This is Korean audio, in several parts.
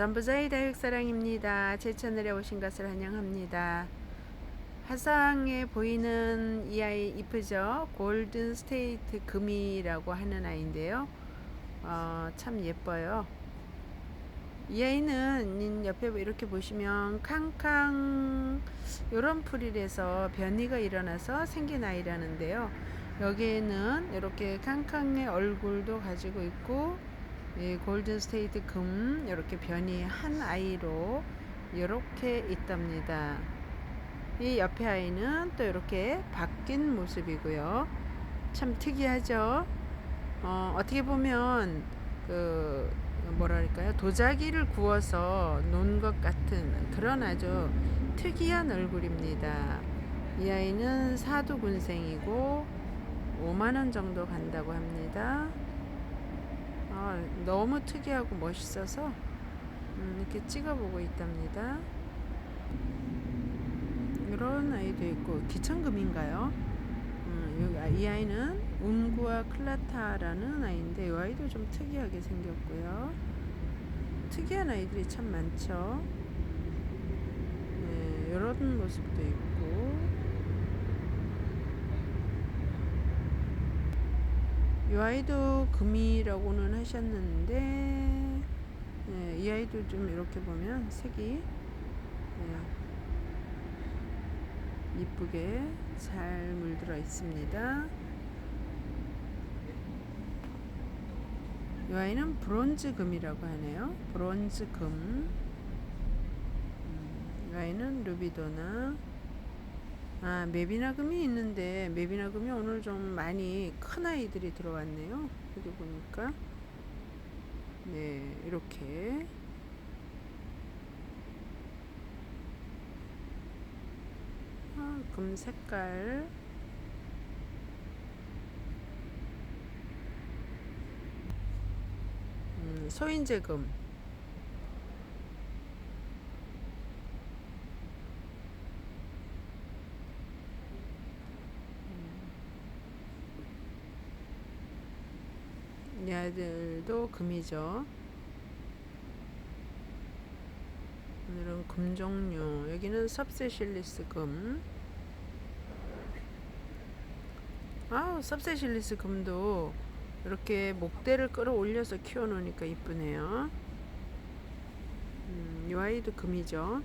전부자의 다육사랑입니다. 제 채널에 오신 것을 환영합니다. 화상에 보이는 이 아이 이쁘죠? 골든 스테이트 금이라고 하는 아이인데요. 어, 참 예뻐요. 이 아이는 옆에 이렇게 보시면 캉캉 요런 풀이라서 변이가 일어나서 생긴 아이라는데요. 여기에는 이렇게 캉캉의 얼굴도 가지고 있고 이 골든 스테이트 금 이렇게 변이 한 아이로 이렇게 있답니다. 이 옆에 아이는 또 이렇게 바뀐 모습이고요. 참 특이하죠. 어, 어떻게 보면 그 뭐랄까요 도자기를 구워서 놓은 것 같은 그런 아주 특이한 얼굴입니다. 이 아이는 사두군생이고 5만 원 정도 간다고 합니다. 아, 너무 특이하고 멋있어서 음, 이렇게 찍어보고 있답니다. 이런 아이도 있고 기천금인가요? 음, 여기 아- 이 아이는 운구와 클라타라는 아이인데 이 아이도 좀 특이하게 생겼고요. 특이한 아이들이 참 많죠. 네, 이런 모습도 있고 이 아이도 금이라고는 하셨는데 네, 이 아이도 좀 이렇게 보면 색이 네, 이쁘게 잘 물들어 있습니다. 이 아이는 브론즈 금이라고 하네요. 브론즈 금. 음, 이 아이는 루비도나. 아, 메비나금이 있는데 메비나금이 오늘 좀 많이 큰 아이들이 들어왔네요. 여기 보니까. 네 이렇게. 아, 금 색깔. 음, 소인제금 이 아이들도 금이죠. 오늘은 금 종류. 여기는 섭세실리스 금. 아우, 섭세실리스 금도 이렇게 목대를 끌어올려서 키워놓으니까 이쁘네요. 음, 이 아이도 금이죠.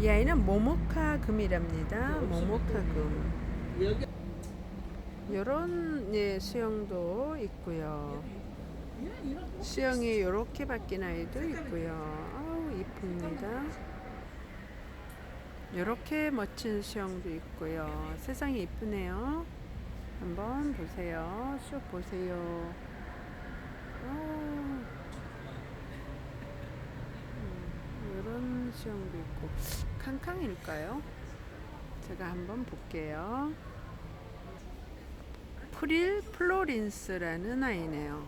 이 아이는 모모카 금이랍니다. 모모카 금. 요런 예, 수영도 있고요. 수영이 이렇게 바뀐 아이도 있고요. 아우 이쁩니다. 이렇게 멋진 수영도 있고요. 세상에 이쁘네요. 한번 보세요. 쭉 보세요. 이런 수영도 있고 캉캉일까요? 제가 한번 볼게요. 프릴 플로린스라는 아이네요.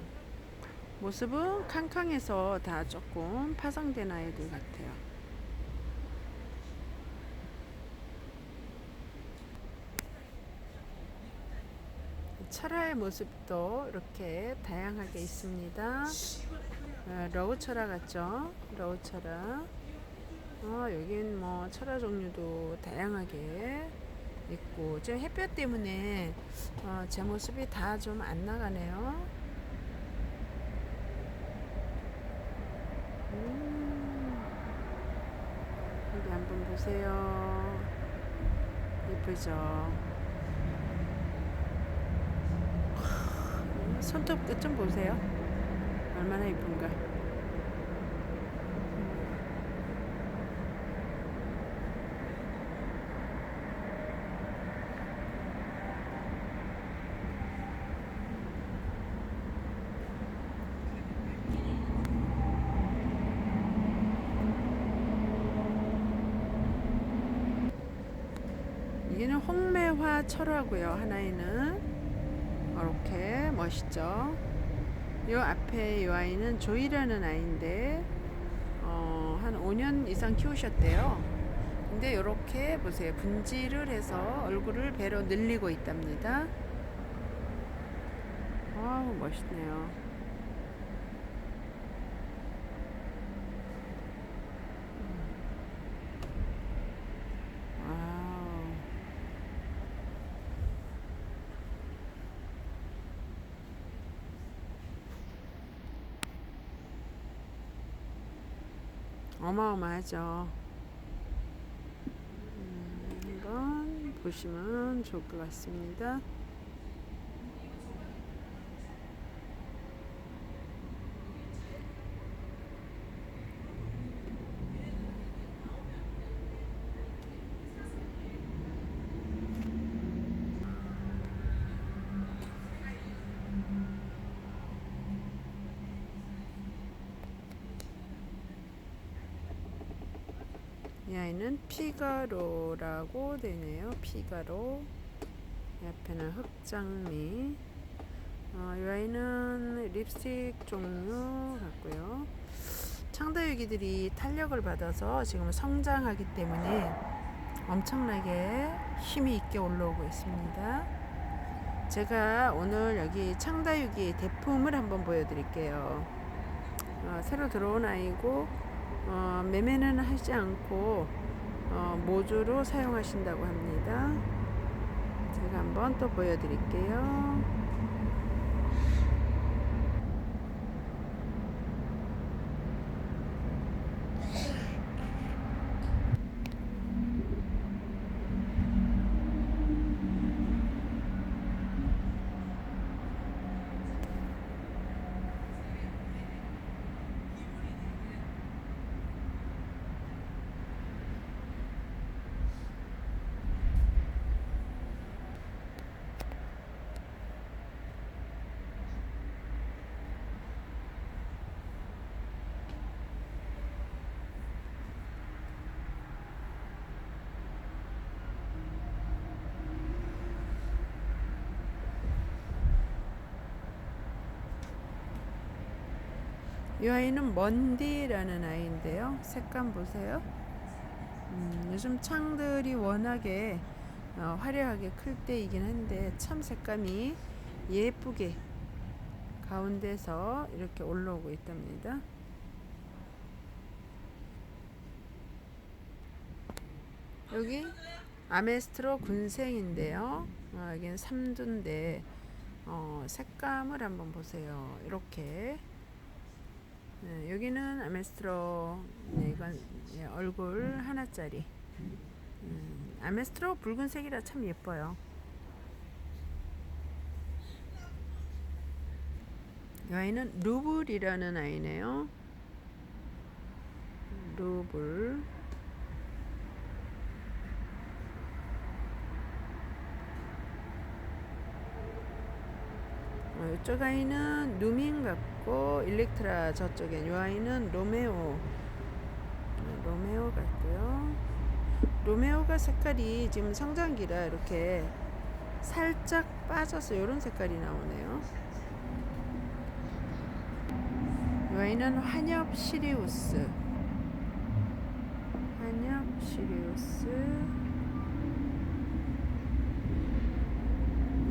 모습은 캉캉해서 다 조금 파성된 아이들 같아요. 철화의 모습도 이렇게 다양하게 있습니다. 어, 러우 철화 같죠? 러우 철화. 어, 여긴 뭐 철화 종류도 다양하게 있고 지금 햇볕 때문에 어, 제 모습이 다 좀 안 나가네요. 음, 여기 한번 보세요. 예쁘죠? 손톱 끝 좀 보세요. 얼마나 예쁜가. 이게는 홍매화 철화고요. 하나에는 이렇게 멋있죠. 요 앞에 이 아이는 조이라는 아이인데 어, 한 5년 이상 키우셨대요. 근데 이렇게 보세요. 분질을 해서 얼굴을 배로 늘리고 있답니다. 아우 멋있네요. 어마어마하죠. 음, 한번 보시면 좋을 것 같습니다. 이 아이는 피가로라고 되네요. 피가로. 옆에는 흑장미. 어, 이 아이는 립스틱 종류 같고요. 창다유기들이 탄력을 받아서 지금 성장하기 때문에 엄청나게 힘이 있게 올라오고 있습니다. 제가 오늘 여기 창다유기 대품을 한번 보여드릴게요. 어, 새로 들어온 아이고 어, 매매는 하지 않고 어, 모주로 사용하신다고 합니다. 제가 한번 또 보여드릴게요. 이 아이는 먼디라는 아이인데요. 색감 보세요. 음, 요즘 창들이 워낙에 어, 화려하게 클 때이긴 한데 참 색감이 예쁘게 가운데서 이렇게 올라오고 있답니다. 여기 아메스트로 군생인데요. 어, 여기는 삼두인데 어, 색감을 한번 보세요. 이렇게 네, 여기는 아메스트로 네, 이건 예, 얼굴 하나짜리. 음, 아메스트로 붉은색이라 참 예뻐요. 이 아이는 루블이라는 아이네요. 루블 이쪽 아이는 누민 같고 일렉트라 저쪽에 이 아이는 로메오. 어, 로메오 같고요. 로메오가 색깔이 지금 성장기라 이렇게 살짝 빠져서 이런 색깔이 나오네요. 이 아이는 환엽 시리우스. 환엽 시리우스.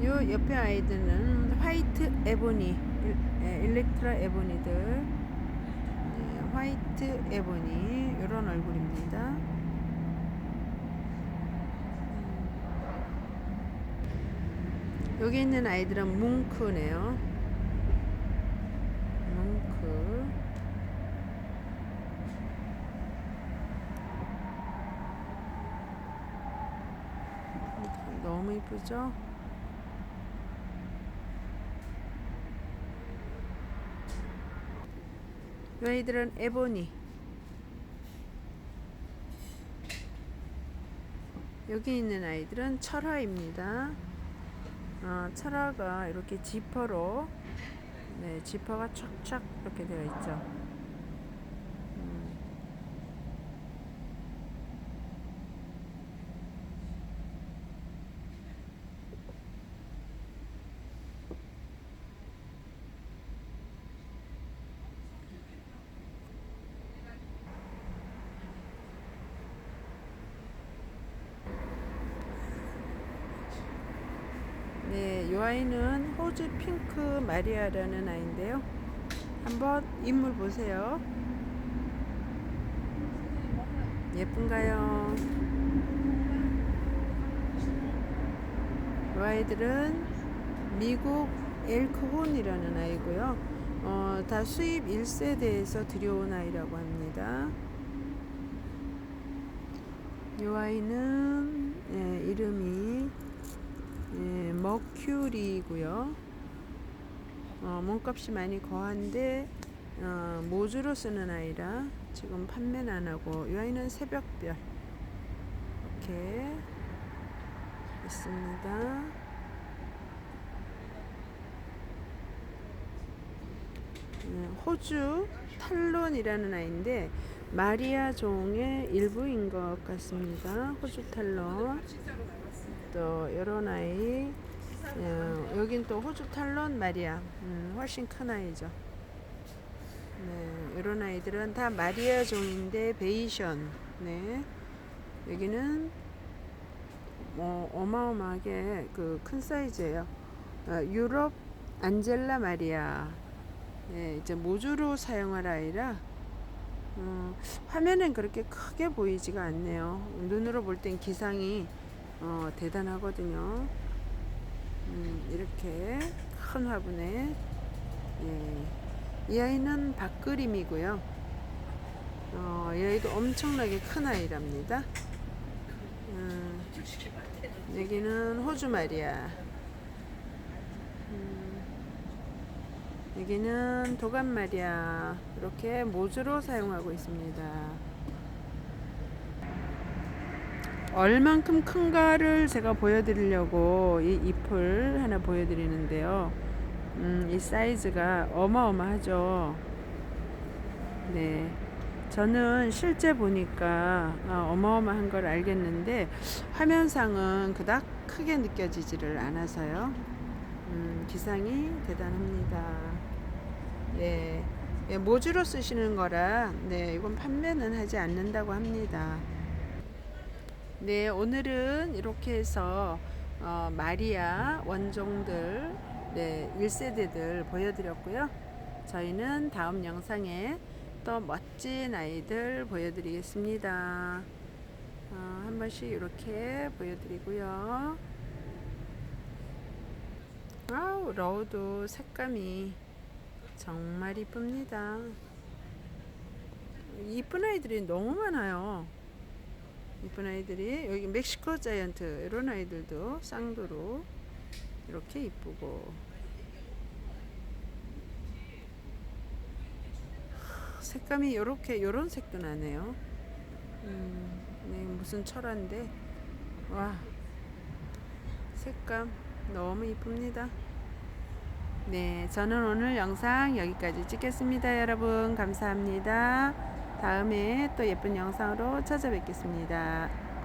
요 옆에 아이들은 화이트 에보니 일, 일렉트라 에보니들 네, 화이트 에보니 이런 얼굴입니다 음. 여기 있는 아이들은 뭉크네요 뭉크 너무 이쁘죠? 이 아이들은 에보니 여기 있는 아이들은 철화입니다. 어, 철화가 이렇게 지퍼로 네, 지퍼가 촥촥 이렇게 되어 있죠. 음. 네, 이 아이는 호주 핑크 마리아라는 아이인데요. 한번 인물 보세요. 예쁜가요? 이 아이들은 미국 엘크혼이라는 아이고요. 어, 다 수입 1세대에서 들여온 아이라고 합니다. 이 아이는 예, 이름이 예, 머큐리고요. 어, 몸값이 많이 거한데 어, 모주로 쓰는 아이라 지금 판매는 안 하고 이 아이는 새벽별 이렇게 있습니다. 음, 호주 탈론이라는 아이인데 마리아 종의 일부인 것 같습니다. 호주 탈론 또 이런 아이 어, 여긴 또 호주 탈론 마리아 음, 훨씬 큰 아이죠. 네, 이런 아이들은 다 마리아 종인데 베이션. 네, 여기는 뭐 어마어마하게 그 큰 사이즈예요. 어, 유럽 안젤라 마리아. 네, 이제 모주로 사용할 아이라 어, 화면엔 그렇게 크게 보이지가 않네요. 눈으로 볼 땐 기상이 어, 대단하거든요. 음, 이렇게 큰 화분에 예. 이 아이는 밥그림이고요. 어, 이 아이도 엄청나게 큰 아이랍니다. 음, 여기는 호주 마리아. 음, 여기는 도감 마리아. 이렇게 모주로 사용하고 있습니다. 얼만큼 큰가를 제가 보여드리려고 이 잎을 하나 보여드리는데요. 음, 이 사이즈가 어마어마하죠. 네. 저는 실제 보니까 어, 어마어마한 걸 알겠는데 화면상은 그닥 크게 느껴지지를 않아서요. 음, 기상이 대단합니다. 네. 예, 모주로 쓰시는 거라 네, 이건 판매는 하지 않는다고 합니다. 네, 오늘은 이렇게 해서 어, 마리아 원종들 네, 1세대들 보여드렸고요. 저희는 다음 영상에 또 멋진 아이들 보여드리겠습니다. 어, 한 번씩 이렇게 보여드리고요. 아우, 러우도 색감이 정말 이쁩니다. 이쁜 아이들이 너무 많아요. 이쁜 아이들이 여기 멕시코 자이언트 이런 아이들도 쌍도로 이렇게 이쁘고 색감이 요렇게 요런 색도 나네요. 음, 네, 무슨 철화인데 와 색감 너무 이쁩니다. 네, 저는 오늘 영상 여기까지 찍겠습니다. 여러분 감사합니다. 다음에 또 예쁜 영상으로 찾아뵙겠습니다.